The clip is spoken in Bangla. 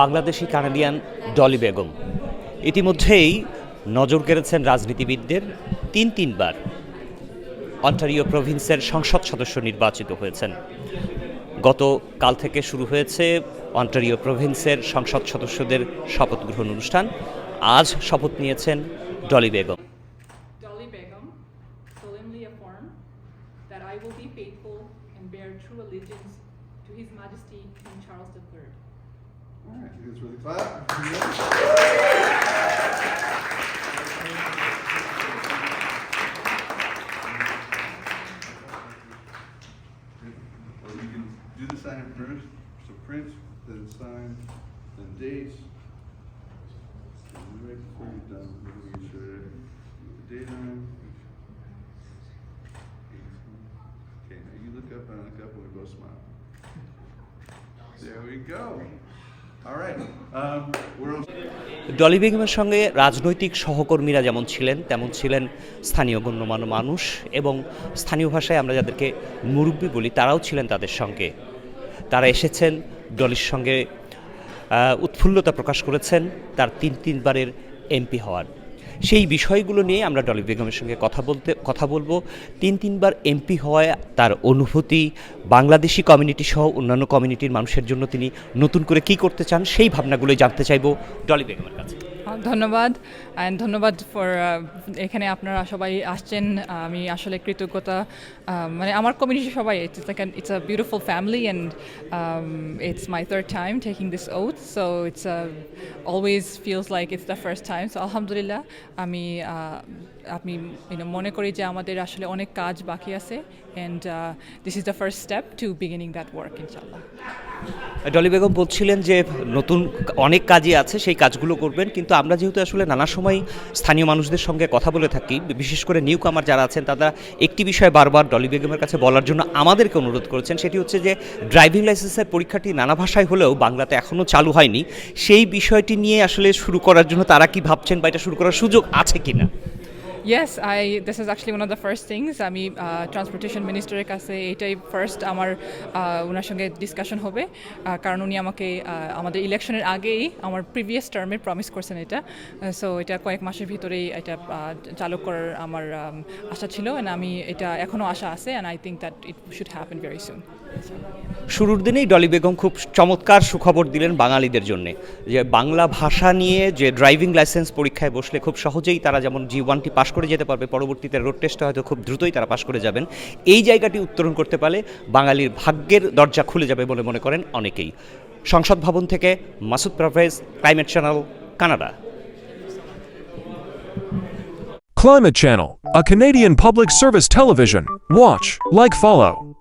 বাংলাদেশি কানাডিয়ান ডলি বেগম। ইতিমধ্যেই নজর কেড়েছেন রাজনীতিবিদদের তিন তিনবার। অন্টারিও প্রভিন্সের সংসদ সদস্য নির্বাচিত হয়েছেন। গত কাল থেকে শুরু হয়েছে অন্টারিও প্রভিন্সের সংসদ সদস্যদের শপথ গ্রহণ অনুষ্ঠান। আজ শপথ নিয়েছেন Dolly Begum. Charles III. To clap? You can do the sign first, so Prince, then sign, then dates. And right before you're done, we're gonna make sure the date on. Okay, now you look up and I look up and we both smile. There we go. Dolly বেগমের সঙ্গে রাজনৈতিক সহকর্মীরা যেমন ছিলেন, তেমন ছিলেন স্থানীয় গণ্যমান্য মানুষ এবং স্থানীয় ভাষায় আমরা যাদেরকে মুরব্বী বলি, তারাও ছিলেন তাদের সঙ্গে। তারা এসেছেন, ডলির সঙ্গে উৎফুল্লতা প্রকাশ করেছেন, তার তিন তিনবারের এমপি হওয়ার। সেই বিষয়গুলো নিয়ে আমরা ডলি বেগমের সঙ্গে কথা বলতে, কথা বলব। তিন তিনবার এমপি হওয়ায় তার অনুভূতি, বাংলাদেশি কমিউনিটি সহ অন্যান্য কমিউনিটির মানুষের জন্য তিনি নতুন করে কি করতে চান সেই ভাবনাগুলোই জানতে চাইব ডলি বেগমের কাছে। ধন্যবাদ। অ্যান্ড ধন্যবাদ ফর এখানে আপনারা সবাই আসছেন। আমি আসলে কৃতজ্ঞতা মানে আমার কমিউনিটি সবাই it's it's a beautiful family and it's my third time taking this oath so it's always feels like it's the first time so আলহামদুলিল্লাহ আমি you মনে করি যে আমাদের আসলে অনেক কাজ বাকি আছে। And this is the first step to beginning that work ইনশাল্লাহ ডলি বেগম বলছিলেন যে নতুন অনেক কাজই আছে, সেই কাজগুলো করবেন, কিন্তু আমরা যেহেতু আসলে নানা সময় স্থানীয় মানুষদের সঙ্গে কথা বলে থাকি, বিশেষ করে নিউ কামার যারা আছেন, তারা একটি বিষয় বারবার ডলি বেগমের কাছে বলার জন্য আমাদেরকে অনুরোধ করেছেন, সেটি হচ্ছে যে ড্রাইভিং লাইসেন্সের পরীক্ষাটি নানা ভাষায় হলেও বাংলাতে এখনও চালু হয়নি, সেই বিষয়টি নিয়ে আসলে শুরু করার জন্য তারা কি ভাবছেন বা এটা শুরু করার সুযোগ আছে কিনা? Yes, I. This is actually one of the first things. আমি ট্রান্সপোর্টেশন মিনিস্টারের কাছে এটাই ফার্স্ট আমার ওনার সঙ্গে ডিসকাশন হবে কারণ উনি আমাকে আমাদের ইলেকশনের আগেই আমার প্রিভিয়াস টার্মে প্রমিস করছেন এটা সো এটা কয়েক মাসের ভিতরেই এটা চালু করার আমার আশা ছিল আমি এটা এখনও আশা আছে and I think that it should happen very soon শুরুর দিনেই ডলি বেগম খুব চমৎকার সুখবর দিলেন বাঙালিদের জন্য যে বাংলা ভাষা নিয়ে যে ড্রাইভিং লাইসেন্স পরীক্ষায় বসলে খুব সহজেই তারা যেমন জি ওয়ানটি পাশ করে যেতে পারবে পরবর্তীতে রোড টেস্টটা হয়তো খুব দ্রুতই তারা পাশ করে যাবেন এই জায়গাটি উত্তরণ করতে পারলে বাঙালির ভাগ্যের দরজা খুলে যাবে বলে মনে করেন অনেকেই সংসদ ভবন থেকে Masud Pervez Climate Channel Canada Climate Channel, a Canadian public service television. Watch, like, follow.